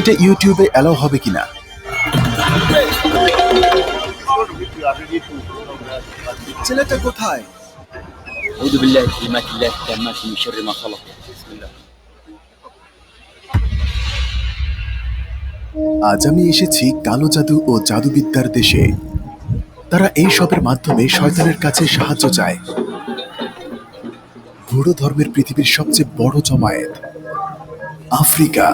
এটা ইউটিউবে অ্যালাউ হবে কিনা ছেলেটা কোথায় أعوذ بالله بكلمات الله التامات من شر ما خلق بسم الله আজ আমি এসেছি কালো জাদু ও জাদুবিদ্যার দেশে তারা এই সবের মাধ্যমে শয়তানের কাছে সাহায্য চায় বুড়ো ধর্মের পৃথিবীর সবচেয়ে বড় জমায়েত আফ্রিকা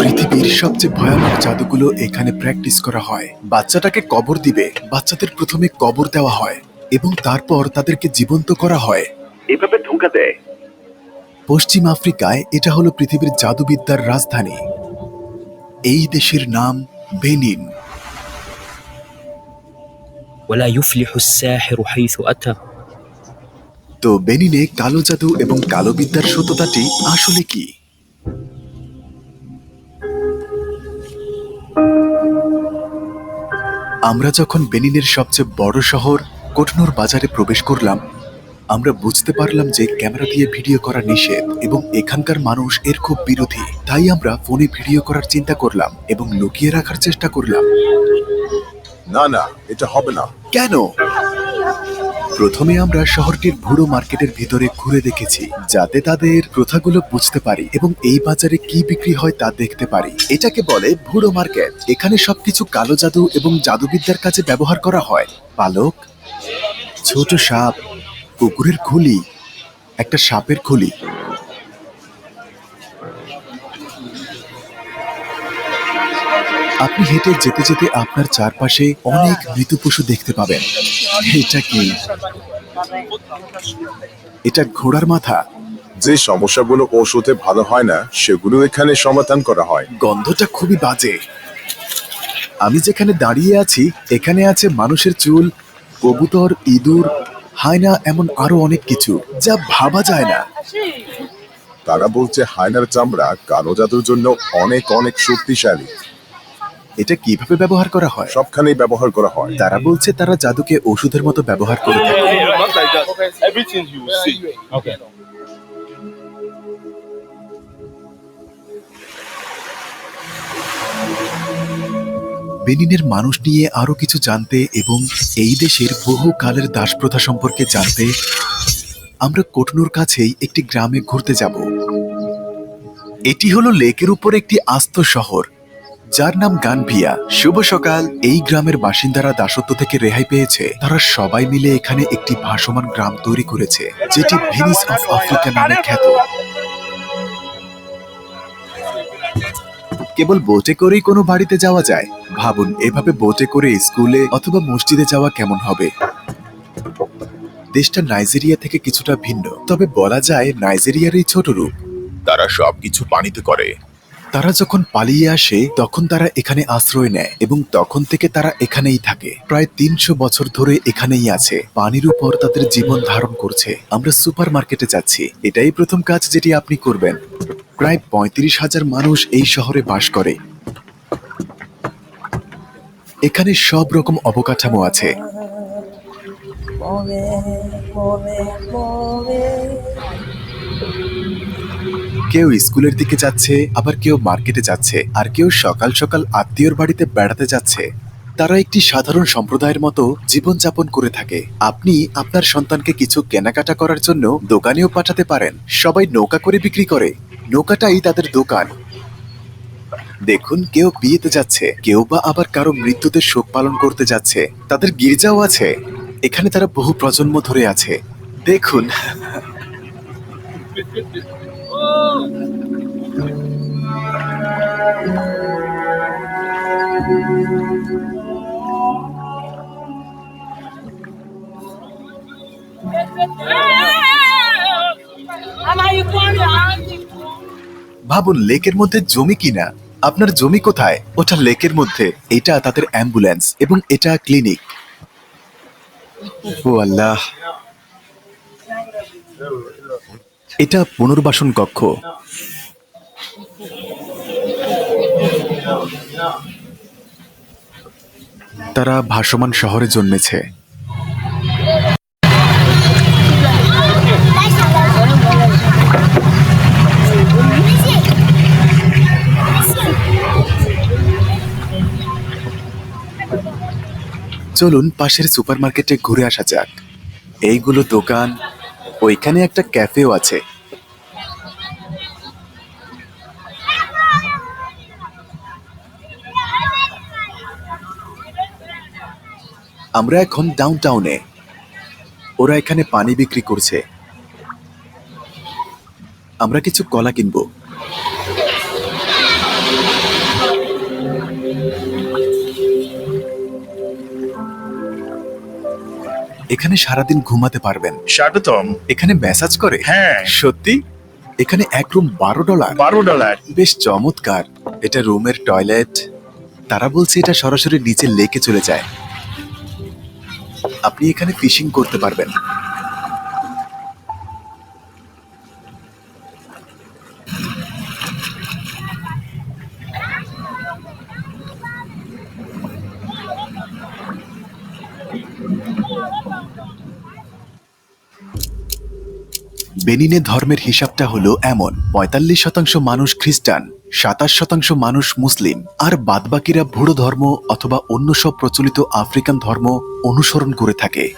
পৃথিবীর সবচেয়ে ভয়ানক জাদুগুলো এখানে প্র্যাকটিস করা হয় বাচ্চাটাকে কবর দিবে বাচ্চাদের প্রথমে কবর দেওয়া হয় এবং তারপর তাদেরকে জীবন্ত করা হয় এভাবে ধোঁকা দেয় পশ্চিম আফ্রিকায় এটা হলো পৃথিবীর জাদুবিদ্যার রাজধানী এই দেশের নাম বেনিন ولا يفلح الساحر حيث أتى তো বেনিনে কালো জাদু এবং কালো বিদ্যার সত্যতাটি আসলে কি আমরা যখন বেনিনের সবচেয়ে বড় শহর কোটনোর বাজারে প্রবেশ করলাম আমরা বুঝতে পারলাম যে ক্যামেরা দিয়ে ভিডিও করা নিষেধ এবং এখানকার মানুষ এর খুব বিরোধী। তাই আমরা ফোনে ভিডিও করার চিন্তা করলাম এবং লুকিয়ে রাখার চেষ্টা করলাম। না না এটা হবে না। কেন? প্রথমে আমরা শহরটির ভুড়ো মার্কেটের ভিতরে ঘুরে দেখেছি, যাতে তাদের প্রথাগুলো বুঝতে পারি এবং এই বাজারে কি বিক্রি হয় তা দেখতে পারি। এটাকে বলে ভুড়ো মার্কেট। এখানে সবকিছু কালো জাদু এবং জাদুবিদ্যার কাছে ব্যবহার করা হয়। পালক, ছোট সাপ, কুকুরের খুলি, একটা সাপের খুলি। আপনি হেঁটে যেতে যেতে আপনার চারপাশে অনেক মৃত পশু দেখতে পাবেন। এটা কি? এটা ঘোড়ার মাথা। যে সমস্যাগুলো ওষুধে ভালো হয় না সেগুলো এখানে সমাধান করা হয়। গন্ধটা খুবই বাজে। আমি যেখানে দাঁড়িয়ে আছি এখানে আছে মানুষের চুল কবুতর ইঁদুর হায়না এমন আরও অনেক কিছু যা ভাবা যায় না। তারা বলছে হায়নার চামড়া কালো জাদুর জন্য অনেক অনেক শক্তিশালী। এটা কীভাবে ব্যবহার করা হয় সবখানেই ব্যবহার করা হয় তারা বলছে তারা জাদুকে ওষুধের মতো ব্যবহার করে থাকে not like that. Everything you see. Okay. বেনিনের মানুষ নিয়ে আরও কিছু জানতে এবং এই দেশের বহু কালের দাসপ্রথা সম্পর্কে জানতে আমরা কোটনুর কাছেই একটি গ্রামে ঘুরতে যাব এটি হলো লেকের উপর একটি আস্ত শহর যার নাম গানভিয়া। শুভ সকাল, এই গ্রামের বাসিন্দারা দাসত্ব থেকে রেহাই পেয়েছে। তারা সবাই মিলে এখানে একটি ভাসমান গ্রাম তৈরি করেছে, যেটি ভেনিস অফ আফ্রিকা নামে খ্যাত। কেবল বোটে করেই কোনো বাড়িতে যাওয়া যায়? ভাবুন, এভাবে বোটে করে স্কুলে অথবা মসজিদে যাওয়া কেমন হবে? দেশটা নাইজেরিয়া থেকে কিছুটা ভিন্ন। তবে বলা যায় নাইজেরিয়ার এই ছোট রূপ। তারা সবকিছু পানিতে করে। তারা যখন পালিয়ে আসে, তখন তারা এখানে আশ্রয় নেয় এবং তখন থেকে তারা এখানেই থাকে। প্রায় তিনশো বছর ধরে এখানেই আছে। পানির উপর তাদের জীবন ধারণ করছে। আমরা সুপার মার্কেটে যাচ্ছি। এটাই প্রথম কাজ যেটি আপনি করবেন। প্রায় পঁয়ত্রিশ হাজার মানুষ এই শহরে বাস করে। এখানে সব রকম অবকাঠামো আছে। কেউ স্কুলের দিকে যাচ্ছে, আবার কেউ মার্কেটে যাচ্ছে, আর কেউ সকাল সকাল আত্মীয়র বাড়িতে বেড়াতে যাচ্ছে। তারা একটি সাধারণ সম্প্রদায়ের মতো জীবনযাপন করে থাকে। আপনি আপনার সন্তানকে কিছু কেনাকাটা করার জন্য দোকানেও পাঠাতে পারেন। সবাই নৌকা করে বিক্রি করে। নৌকাটাই তাদের দোকান। দেখুন, কেউ বিয়েতে যাচ্ছে, কেউ বা আবার কারও মৃত্যুতে শোক পালন করতে যাচ্ছে। তাদের গির্জাও আছে। এখানে তারা বহু প্রজন্ম ধরে আছে। দেখুন। ভাবুন, লেকের মধ্যে জমি কিনা? আপনার জমি কোথায়? ওটা লেকের মধ্যে। এটা তাদের অ্যাম্বুলেন্স এবং এটা ক্লিনিক। ও আল্লাহ। এটা পুনর্বাসন কক্ষ। তারা ভাসমান শহরে জন্মেছে। চলুন পাশের সুপারমার্কেটে ঘুরে আসা যাক। এইগুলো দোকান ওইখানে একটা ক্যাফেও আছে। আমরা এখন ডাউন টাউনে ওরা এখানে পানি বিক্রি করছে। আমরা কিছু কলা কিনবো। এখানে সারাদিন ঘুমাতে পারবেন। স্বাগতম। এখানে ম্যাসাজ করে? হ্যাঁ। সত্যি? এখানে এক রুম বারো ডলার। বারো ডলার। বেশ চমৎকার। এটা রুমের টয়লেট। তারা বলছে এটা সরাসরি নিচে লেকে চলে যায়। আপনি এখানে ফিশিং করতে পারবেন। বেনিনে ধর্মের হিসাবটা হলো এমন। পঁয়তাল্লিশ শতাংশ মানুষ খ্রিস্টান, সাতাশ শতাংশ মানুষ মুসলিম, আর বাদবাকিরা ভুড়ো ধর্ম অথবা অন্য সব প্রচলিত আফ্রিকান ধর্ম অনুসরণ করে থাকে।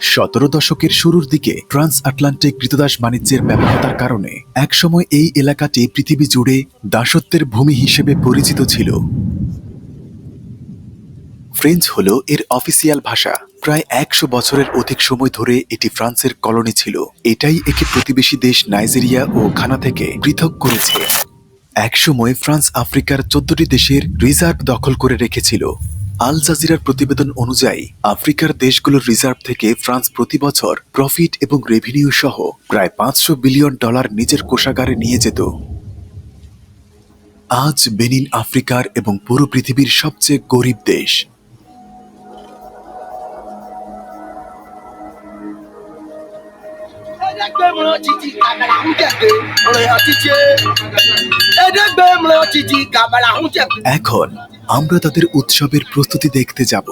সতেরো দশকের শুরুর দিকে ট্রান্স আটলান্টিক কৃতদাস বাণিজ্যের ব্যাপকতার কারণে একসময় এই এলাকাটি পৃথিবী জুড়ে দাসত্বের ভূমি হিসেবে পরিচিত ছিল। ফ্রেঞ্চ হল এর অফিসিয়াল ভাষা। প্রায় একশো বছরের অধিক সময় ধরে এটি ফ্রান্সের কলোনি ছিল। এটাই একে প্রতিবেশী দেশ নাইজেরিয়া ও ঘানা থেকে পৃথক করেছে। একসময় ফ্রান্স আফ্রিকার চোদ্দটি দেশের রিজার্ভ দখল করে রেখেছিল। আল জাজিরার প্রতিবেদন অনুযায়ী, আফ্রিকার দেশগুলোর রিজার্ভ থেকে ফ্রান্স প্রতি বছর প্রফিট এবং রেভিনিউ সহ প্রায় পাঁচশো বিলিয়ন ডলার নিজের কোষাগারে নিয়ে যেত। আজ বেনিন আফ্রিকার এবং পুরো পৃথিবীর সবচেয়ে গরিব দেশ। এখন আমরা তাদের উৎসবের প্রস্তুতি দেখতে যাব।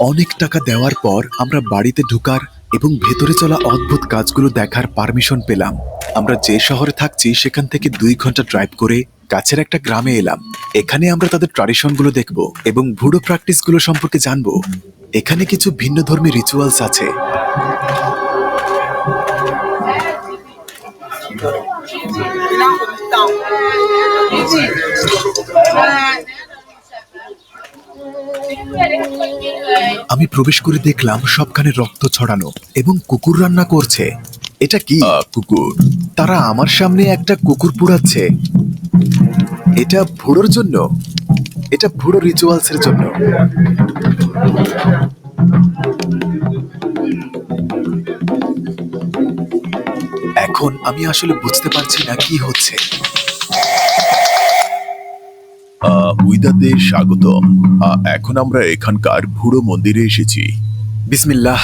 অনেক টাকা দেওয়ার পর আমরা বাড়িতে ঢুকার এবং ভেতরে চলা অদ্ভুত কাজগুলো দেখার পারমিশন পেলাম। আমরা যে শহরে থাকছি, সেখান থেকে দুই ঘণ্টা ড্রাইভ করে কাছের একটা গ্রামে এলাম। এখানে আমরা তাদের ট্র্যাডিশনগুলো দেখব এবং ভুডো প্র্যাকটিসগুলো সম্পর্কে জানব। এখানে কিছু ভিন্ন ধর্মী রিচুয়ালস আছে। আমি প্রবেশ করে দেখলাম সবখানে রক্ত ছড়ানো এবং কুকুর রান্না করছে। এটা কি? কুকুর। তারা আমার সামনে একটা কুকুর পুড়াচ্ছে। এটা ভুড়োর জন্য। এটা ভুড়ো রিচুয়ালস এর জন্য। এখন আমি আসলে বুঝতে পারছি না কি হচ্ছে। উইদাতে স্বাগতম। এখন আমরা এখানকার ভুড়ো মন্দিরে এসেছি। বিসমিল্লাহ।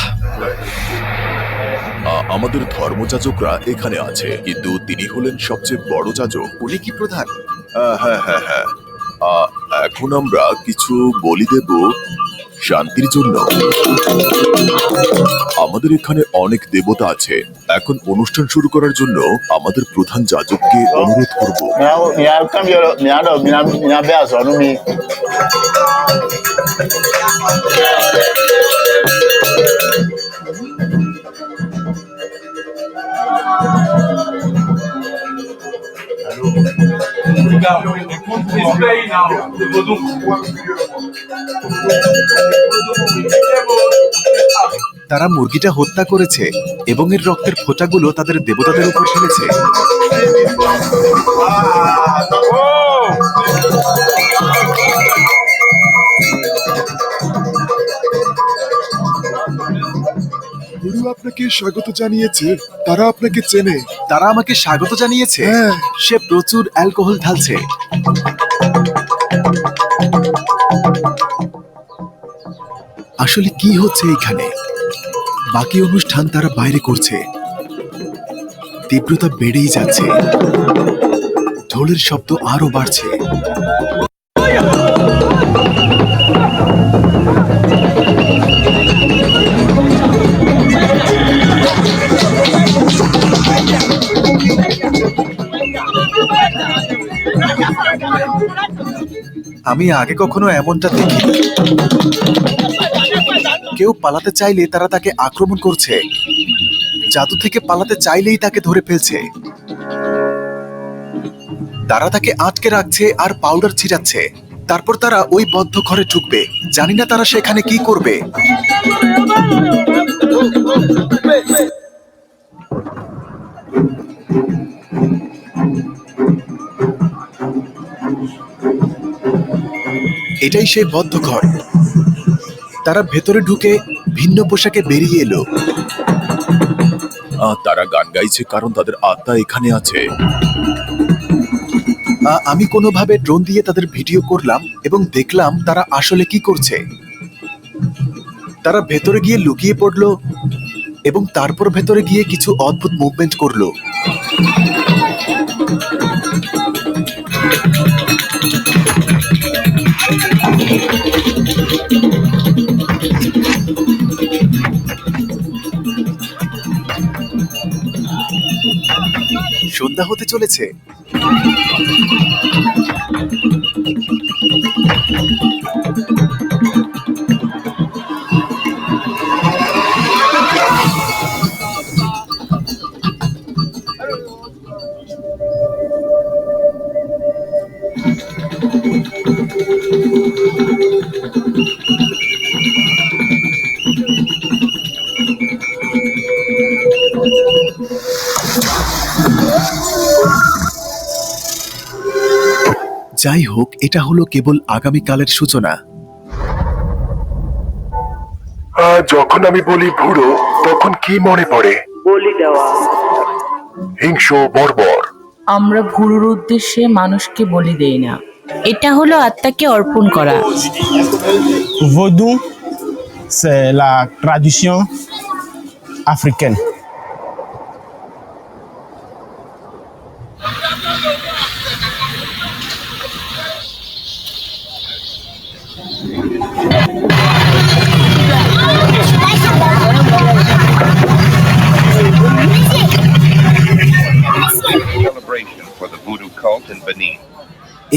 আমাদের ধর্মযাজকরা এখানে আছে, কিন্তু তিনি হলেন সবচেয়ে বড় যাজক। উনি কি প্রধান? হ্যাঁ হ্যাঁ হ্যাঁ। এখন আমরা কিছু বলি দেব শান্তির জন্য। আমাদের এখানে অনেক দেবতা আছে। এখন অনুষ্ঠান শুরু করার জন্য আমাদের প্রধান যাজককে অনুরোধ করব। তারা মুরগিটা হত্যা করেছে এবং এর রক্তের ফোঁটাগুলো তাদের দেবতাদের উপর ফেলেছে। আপনাকে স্বাগত জানিয়েছে তারা আপনাকে চেনে। তারা আমাকে স্বাগত জানিয়েছে? হ্যাঁ। সে প্রচুর অ্যালকোহল ঢালছে। আসলে কি হচ্ছে এখানে? বাকি অনুষ্ঠান তারা বাইরে করছে। তীব্রতা বেড়েই যাচ্ছে। ঢোলের শব্দ আরও বাড়ছে। আমি আগে কখনো এমনটা দেখি কেউ পালাতে চাইলে তারা তাকে আক্রমণ করছে। জাদু থেকে পালাতে চাইলেই তাকে ধরে ফেলছে। তারা তাকে আটকে রাখছে আর পাউডার ছিটাচ্ছে। তারপর তারা ওই বদ্ধ ঘরে ঢুকবে। জানি না তারা সেখানে কি করবে। এটাই সেই বদ্ধ ঘর। তারা ভেতরে ঢুকে ভিন্ন পোশাকে বেরিয়ে এলো। তারা গান গাইছে কারণ তাদের আত্মা এখানে আছে। আমি কোনোভাবে ড্রোন দিয়ে তাদের ভিডিও করলাম এবং দেখলাম তারা আসলে কি করছে। তারা ভেতরে গিয়ে লুকিয়ে পড়ল এবং তারপর ভেতরে গিয়ে কিছু অদ্ভুত মুভমেন্ট করল। সন্ধ্যা হতে চলেছে। যাই হোক এটা হলো কেবল আগামীকালের সূচনা। যখন আমি বলি ভুড়ো তখন কি মনে পড়ে? বলি দেওয়া। হিংস বর্বর। আমরা ভুরুর উদ্দেশ্যে মানুষকে বলি দেই না। এটা হলো আত্মাকে অর্পণ করা। Vaudou, c'est la tradition africaine.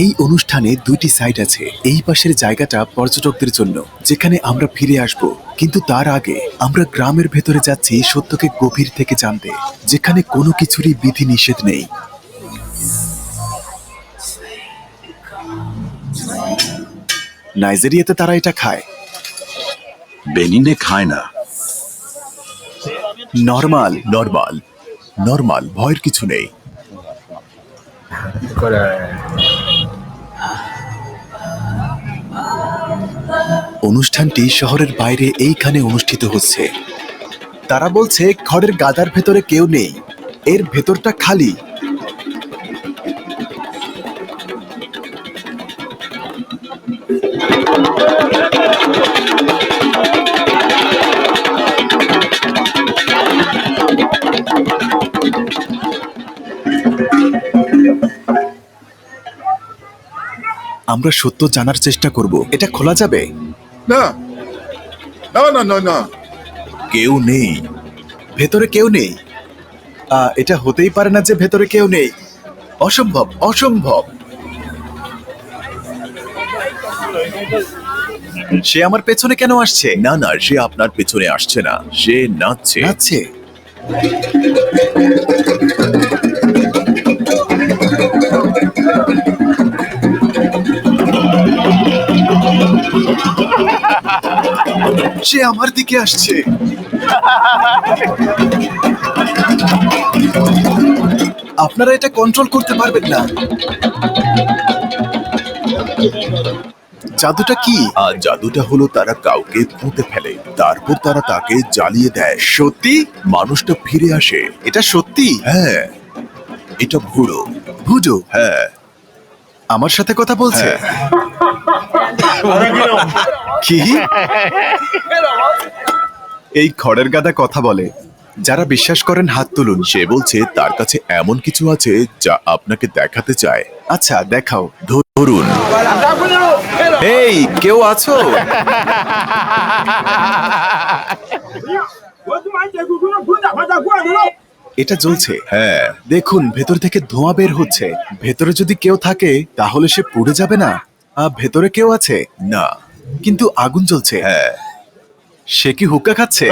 এই অনুষ্ঠানে দুইটি সাইট আছে। এই পাশের জায়গাটা পর্যটকদের জন্য যেখানে আমরা ফিরে আসব। কিন্তু তার আগে আমরা গ্রামের ভেতরে যাচ্ছি সত্যকে গভীর থেকে জানতে যেখানে কোনো কিছুরই বিধি নিষেধ নেই। নাইজেরিয়াতে তারা এটা খায়। বেনিনে খায় না। নর্মাল। নর্মাল। নর্মাল ভয়ের কিছু নেই। অনুষ্ঠানটি শহরের বাইরে এইখানে অনুষ্ঠিত হচ্ছে। তারা বলছে, ঘরের গাদার ভেতরে কেউ নেই। এর ভেতরটা খালি। আমরা সত্য জানার চেষ্টা করব। এটা খোলা যাবে? না। না না না না। কেউ নেই। ভেতরে কেউ নেই। আহ, এটা হতেই পারে না যে ভেতরে কেউ নেই। অসম্ভব অসম্ভব। সে আমার পেছনে কেন আসছে? না না সে আপনার পেছনে আসছে না। সে নাচছে। আছে সে আমার দিকে আসছে। আপনারা এটা কন্ট্রোল করতে পারবেন না। জাদুটা কি? আর জাদুটা হলো তারা কাউকে পুঁতে ফেলে। তারপর তারা তাকে জ্বালিয়ে দেয়। সত্যি? মানুষটা ফিরে আসে। এটা সত্যি? হ্যাঁ। এটা ভুড়ো ভুজো? হ্যাঁ। আমার সাথে কথা বলছে? কি? এই খড়ের গাদা কথা বলে। যারা বিশ্বাস করেন হাত তুলুন। সে বলছে তার কাছে এমন কিছু আছে যা আপনাকে দেখাতে চায়। আচ্ছা দেখাও। ধরুন। এই কেউ আছো? এটা জ্বলছে। হ্যাঁ দেখুন ভেতর থেকে ধোঁয়া বের হচ্ছে। ভেতরে যদি কেউ থাকে তাহলে সে পুড়ে যাবে না? আর ভেতরে কেউ আছে? না। কিন্তু আগুন জ্বলছে। হ্যাঁ। সে কি হুক্কা খাচ্ছে?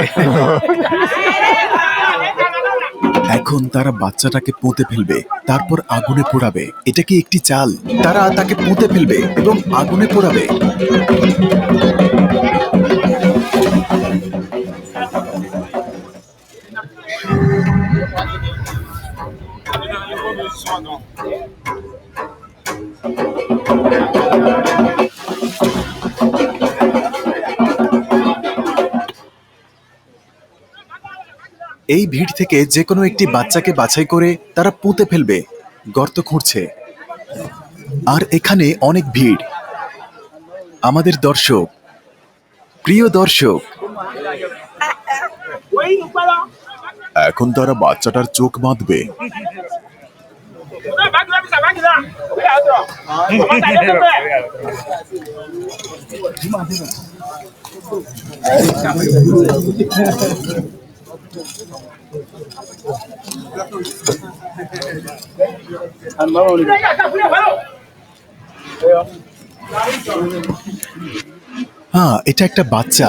এখন তারা বাচ্চাটাকে পুঁতে ফেলবে তারপর আগুনে পোড়াবে। এটা কি একটি চাল? তারা তাকে পুঁতে ফেলবে এবং আগুনে পোড়াবে। এই ভিড় থেকে যে কোনো একটি বাচ্চাকে বাছাই করে তারা পুঁতে ফেলবে, গর্ত খুঁড়ছে। আর এখানে অনেক ভিড়। আমাদের দর্শক, প্রিয় দর্শক। এখন তারা বাচ্চাটার চোখ বাঁধবে। হ্যাঁ এটা একটা বাচ্চা।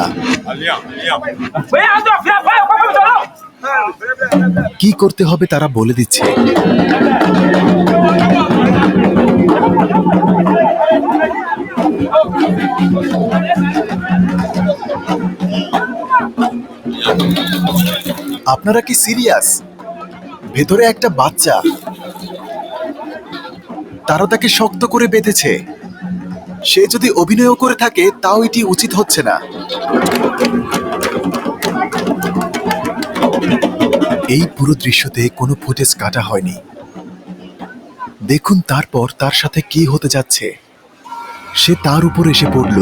কি করতে হবে তারা বলে দিচ্ছে। আপনারা কি সিরিয়াস? ভেতরে একটা বাচ্চা। তারা তাকে শক্ত করে বেঁধেছে। সে যদি অভিনয় করে থাকে, তাও এটি উচিত হচ্ছে না। এই পুরো দৃশ্যতে কোনো ফুটেজ কাটা হয়নি। দেখুন তারপর তার সাথে কি হতে যাচ্ছে। সে তার উপর এসে পড়ল।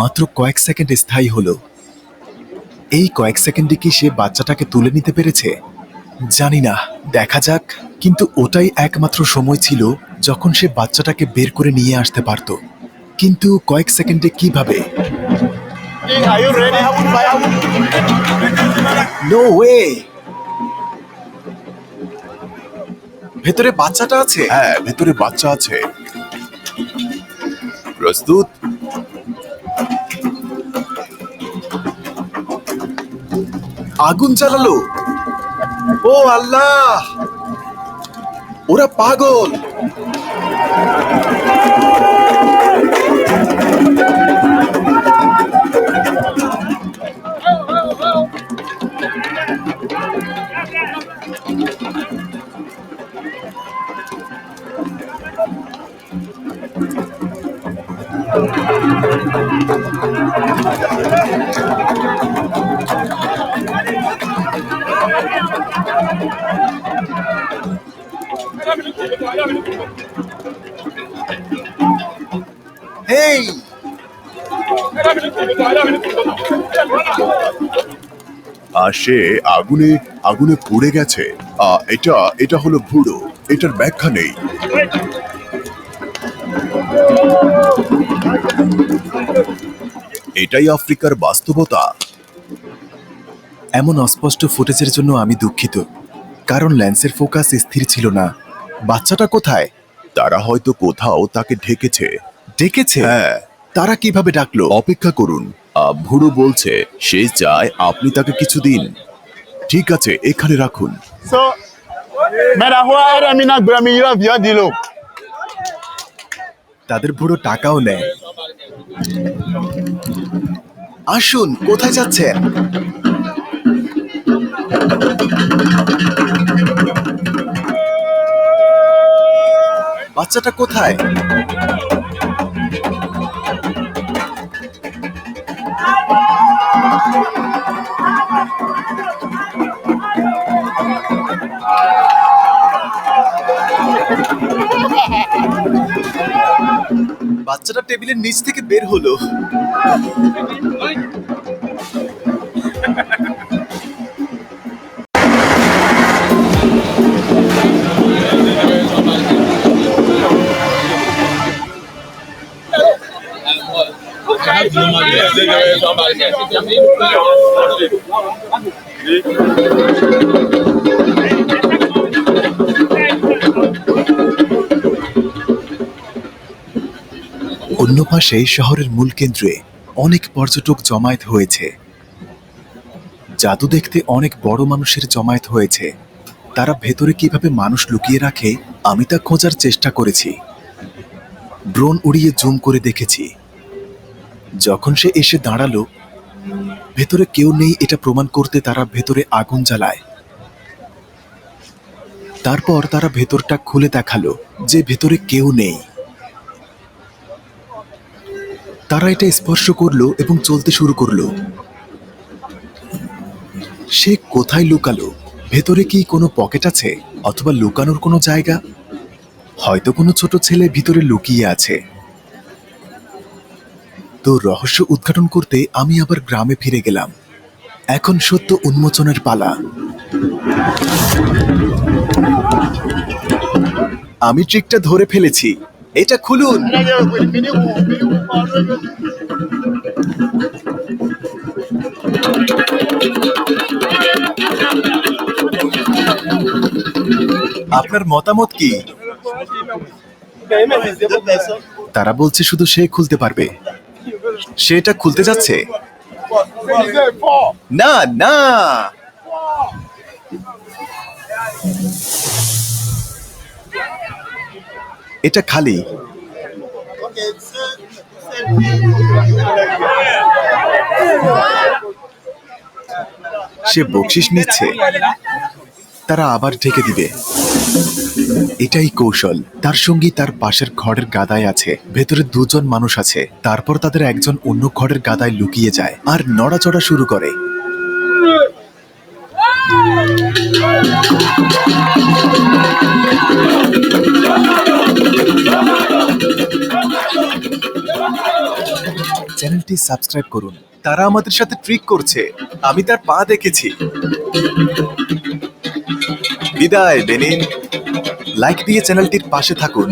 মাত্র কয়েক সেকেন্ড স্থায়ী হলো। এই কয়েক সেকেন্ডে কি সে বাচ্চাটাকে তুলে নিতে পেরেছে? জানি না, দেখা যাক, কিন্তু ওটাই একমাত্র সময় ছিল যখন সে বাচ্চাটাকে বের করে নিয়ে আসতে পারত। কিন্তু কয়েক সেকেন্ডে কীভাবে? ভেতরে বাচ্চাটা আছে? হ্যাঁ ভেতরে বাচ্চা আছে। প্রস্তুত? আগুন জ্বালালো। ও আল্লাহ! ওরা পাগল। আর সে আগুনে আগুনে পুড়ে গেছে। এটা এটা হলো ভুড়ো এটার ব্যাখ্যা নেই। এটাই আফ্রিকার বাস্তবতা। এমন অস্পষ্ট ফুটেজের জন্য আমি দুঃখিত। কারণ ল্যান্সের ফোকাস স্থির ছিল না। বাচ্চাটা কোথায়? তারা হয়তো কোথাও তাকে ঢেকেছে। ডেকেছে হ্যাঁ। তারা কীভাবে ডাকলো? অপেক্ষা করুন। ভুরু বলছে সে চায় আপনি তাকে কিছু দিন। ঠিক আছে এখানে রাখুন। তাদের বুড়ো টাকাও নেয়। আসুন কোথায় যাচ্ছেন? বাচ্চাটা কোথায়? বাচ্চাটা টেবিলের নিচ থেকে বের হলো। অন্য পাশে শহরের মূল কেন্দ্রে অনেক পর্যটক জমায়েত হয়েছে। জাদু দেখতে অনেক বড় মানুষের জমায়েত হয়েছে। তারা ভেতরে কীভাবে মানুষ লুকিয়ে রাখে, আমি তা খোঁজার চেষ্টা করেছি। ড্রোন উড়িয়ে জুম করে দেখেছি। যখন সে এসে দাঁড়াল, ভেতরে কেউ নেই এটা প্রমাণ করতে তারা ভেতরে আগুন জ্বালায়। তারপর তারা ভেতরটা খুলে দেখাল যে ভেতরে কেউ নেই। তারা এটা স্পর্শ করল এবং চলতে শুরু করল। সে কোথায় লুকালো? ভেতরে কি কোনো পকেট আছে অথবা লুকানোর কোনো জায়গা? হয়তো কোনো ছোট ছেলে ভিতরে লুকিয়ে আছে। তো রহস্য উদ্ঘাটন করতে আমি আবার গ্রামে ফিরে গেলাম। এখন সত্য উন্মোচনের পালা। আমি ট্রিকটা ধরে ফেলেছি। এটা খুলুন। আপনার মতামত কি? তারা বলছে শুধু সে খুলতে পারবে। সে এটা খুলতে যাচ্ছে? না না। এটা খালি। সে বকশিস নিচ্ছে। তারা আবার ঢেকে দিবে। এটাই কৌশল। তার সঙ্গী তার পাশের ঘরের গাদায় আছে, ভেতরে দুজন মানুষ আছে। তারপর তাদের একজন অন্য ঘরের গাদায় লুকিয়ে যায় আর নড়াচড়া শুরু করে। চ্যানেলটি সাবস্ক্রাইব করুন। তারা আমাদের সাথে ট্রিক করছে। আমি তার পা দেখেছি। বিদায়, বেনিন। লাইক দিয়ে চ্যানেলটির পাশে থাকুন।